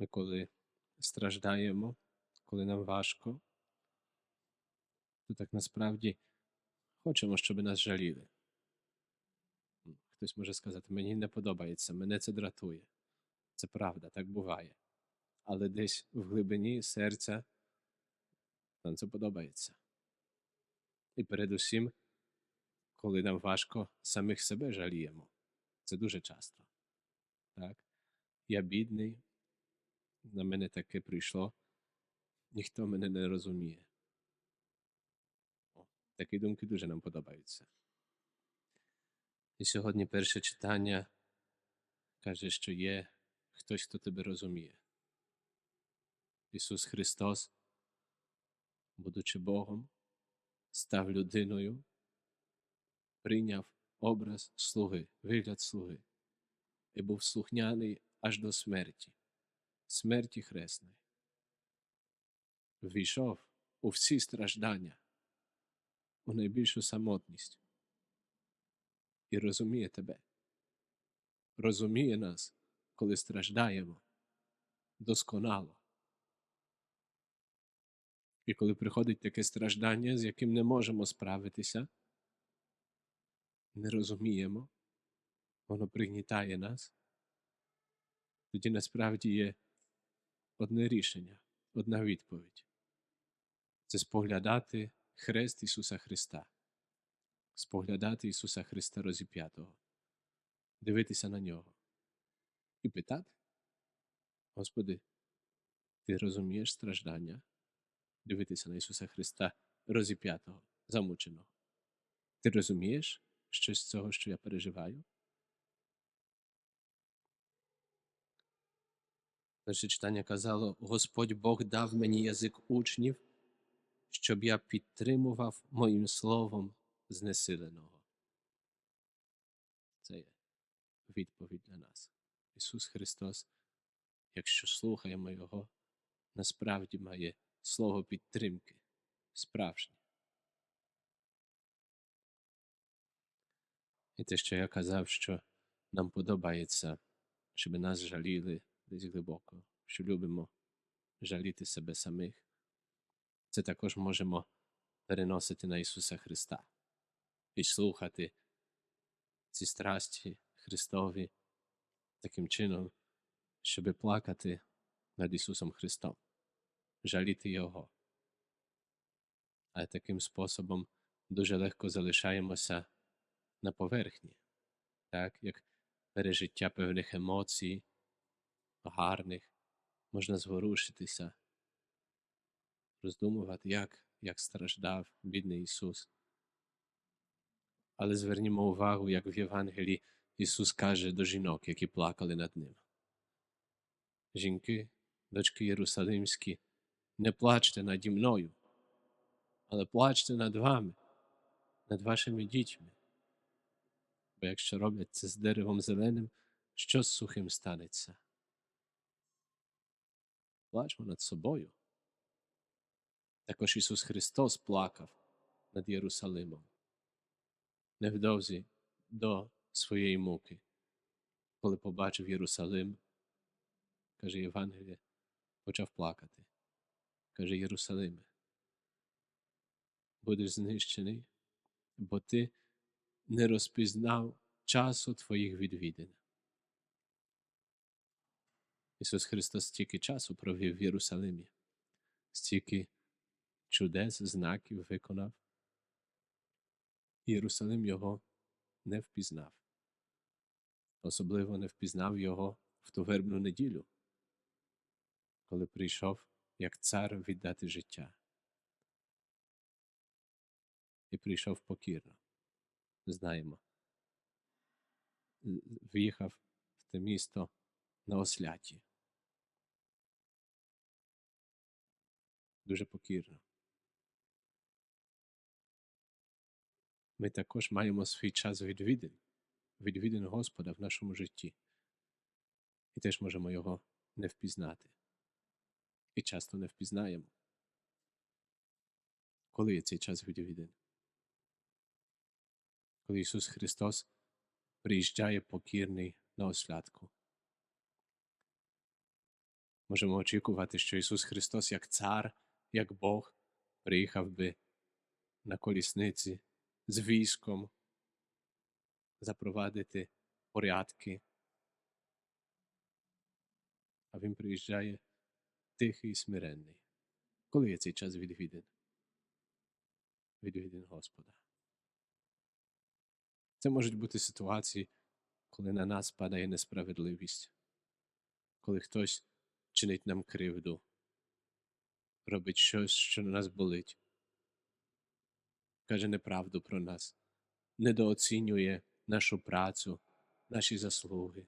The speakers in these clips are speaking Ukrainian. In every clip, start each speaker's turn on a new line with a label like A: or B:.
A: Ми коли страждаємо, коли нам важко, то так насправді хочемо, щоб нас жаліли. Хтось може сказати, мені не подобається, мене це дратує. Це правда, так буває. Але десь в глибині серця нам це подобається. І передусім, коли нам важко, самих себе жаліємо. Це дуже часто. Так? Я бідний, на мене таке прийшло, ніхто мене не розуміє. О, такі думки дуже нам подобаються. І сьогодні перше читання каже, що є хтось, хто тебе розуміє. Ісус Христос, будучи Богом, став людиною, прийняв образ слуги, вигляд слуги, і був слухняний аж до смерті, смерті хресної. Ввійшов у всі страждання, у найбільшу самотність і розуміє тебе, розуміє нас, коли страждаємо досконало. І коли приходить таке страждання, з яким не можемо справитися, не розуміємо, воно пригнітає нас, тоді насправді є одне рішення, одна відповідь це споглядати хрест Ісуса Христа, споглядати Ісуса Христа розіп'ятого, дивитися на Нього і питати, Господи, Ти розумієш страждання? Дивитися на Ісуса Христа розіп'ятого, замученого. Ти розумієш щось з цього, що я переживаю? Перше читання казало: Господь Бог дав мені язик учнів, щоб я підтримував моїм словом знесиленого. Це є відповідь для нас. Ісус Христос, якщо слухаємо Його, насправді має слово підтримки, справжнє. І те, що я казав, що нам подобається, щоб нас жаліли десь глибоко, що любимо жаліти себе самих, це також можемо переносити на Ісуса Христа і слухати ці страсті Христові таким чином, щоб плакати над Ісусом Христом, жаліти Його. А таким способом дуже легко залишаємося на поверхні, так як пережиття певних емоцій, гарних, можна зворушитися, роздумувати, як, як страждав бідний Ісус. Але звернімо увагу, як в Євангелії Ісус каже до жінок, які плакали над Ним. Жінки, дочки Єрусалимські, не плачте наді мною, але плачте над вами, над вашими дітьми. Бо якщо роблять це з деревом зеленим, що з сухим станеться? Плачмо над собою. Також Ісус Христос плакав над Єрусалимом. Невдовзі до своєї муки, коли побачив Єрусалим, каже Євангеліє, почав плакати. Каже Єрусалиме, будеш знищений, бо ти не розпізнав часу твоїх відвідин. Ісус Христос стільки часу провів в Єрусалимі, стільки чудес, знаків виконав. Єрусалим його не впізнав. Особливо не впізнав його в ту вербну неділю, коли прийшов як цар віддати життя. І прийшов покірно. Знаємо. В'їхав в те місто на осляті. Дуже покірно. Ми також маємо свій час відвідин, відвідин Господа в нашому житті. І теж можемо його не впізнати. І часто не впізнаємо. Коли є цей час відвідин? Коли Ісус Христос приїжджає покірний на ослядку. Можемо очікувати, що Ісус Христос, як Цар, як Бог, приїхав би на колісниці з військом запровадити порядки. А Він приїжджає тихий і смиренний. Коли є цей час відвідин? Відвідин Господа. Це можуть бути ситуації, коли на нас падає несправедливість, коли хтось чинить нам кривду, робить щось, що на нас болить, каже неправду про нас, недооцінює нашу працю, наші заслуги.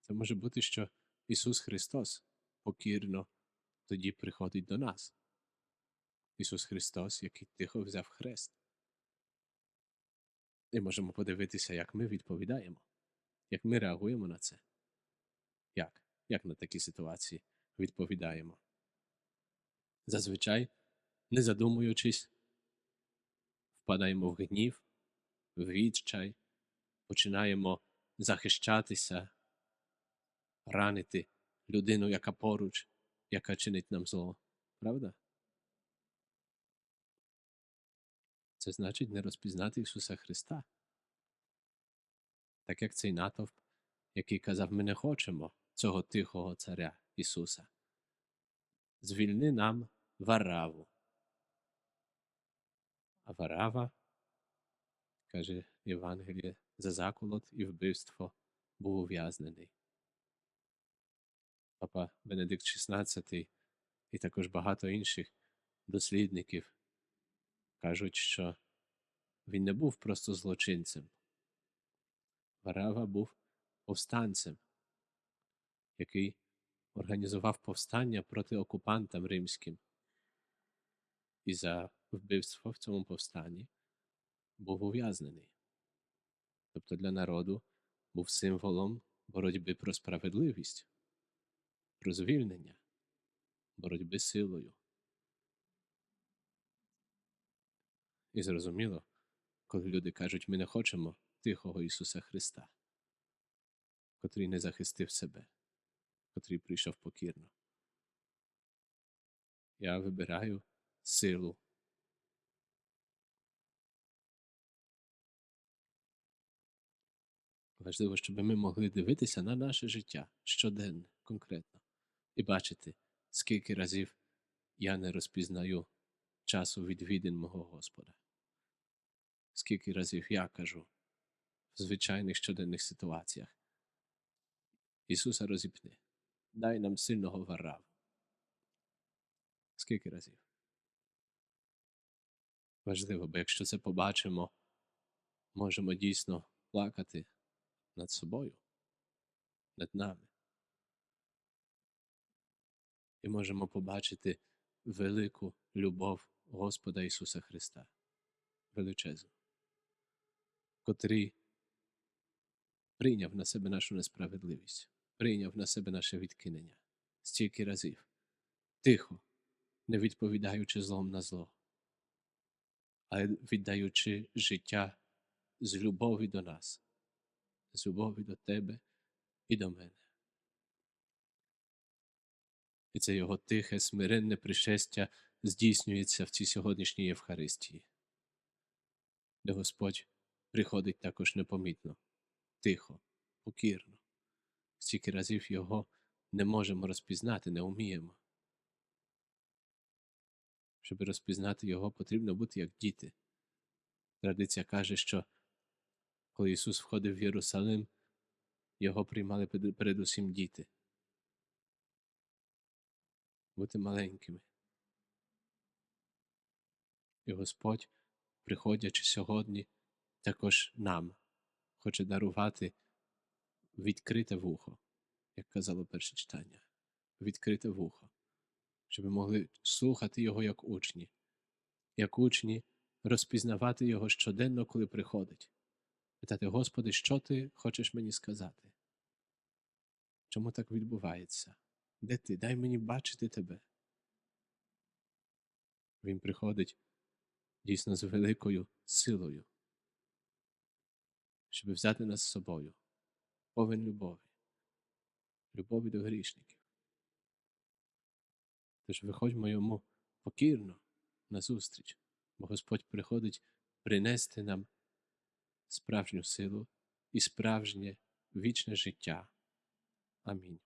A: Це може бути, що Ісус Христос покірно тоді приходить до нас. Ісус Христос, який тихо взяв хрест. І можемо подивитися, як ми відповідаємо, як ми реагуємо на це. Як? На такі ситуації відповідаємо? Зазвичай, не задумуючись, впадаємо в гнів, в відчай, починаємо захищатися, ранити людину, яка поруч, яка чинить нам зло. Правда? Це значить не розпізнати Ісуса Христа. Так як цей натовп, який казав, ми не хочемо цього тихого царя Ісуса. Звільни нам Вараву. А Варава, каже Євангеліє, за заколот і вбивство був ув'язнений. Папа Бенедикт XVI і також багато інших дослідників кажуть, що він не був просто злочинцем. Варава був повстанцем, який організував повстання проти окупантам римським. І за вбивство в цьому повстанні був ув'язнений. Тобто для народу був символом боротьби про справедливість, про звільнення, боротьби силою. І зрозуміло, коли люди кажуть, ми не хочемо тихого Ісуса Христа, котрий не захистив себе, котрий прийшов покірно. Я вибираю силу. Важливо, щоб ми могли дивитися на наше життя щоденно, конкретно, і бачити, скільки разів я не розпізнаю часу відвідин мого Господа. Скільки разів я кажу в звичайних щоденних ситуаціях. Ісуса розіпни, дай нам сильного вараву. Скільки разів? Важливо, бо якщо це побачимо, можемо дійсно плакати над собою, над нами. І можемо побачити велику любов Господа Ісуса Христа, величезну, котрий прийняв на себе нашу несправедливість, прийняв на себе наше відкинення стільки разів, тихо, не відповідаючи злом на зло, а віддаючи життя з любові до нас, з любові до тебе і до мене. І це його тихе, смиренне пришестя здійснюється в цій сьогоднішній Євхаристії, де Господь приходить також непомітно, тихо, покірно. Стільки разів його не можемо розпізнати, не вміємо. Щоб розпізнати його, потрібно бути як діти. Традиція каже, що коли Ісус входив в Єрусалим, його приймали передусім діти. Бути маленькими. І Господь, приходячи сьогодні, також нам хоче дарувати відкрите вухо, як казало перше читання, відкрите вухо, щоб ми могли слухати Його як учні, як учні розпізнавати Його щоденно, коли приходить, питати, Господи, що ти хочеш мені сказати? Чому так відбувається? Де ти? Дай мені бачити тебе. Він приходить дійсно з великою силою, щоб взяти нас з собою, повен любові, любові до грішників. Тож виходьмо йому покірно назустріч, бо Господь приходить принести нам справжню силу і справжнє вічне життя. Амінь.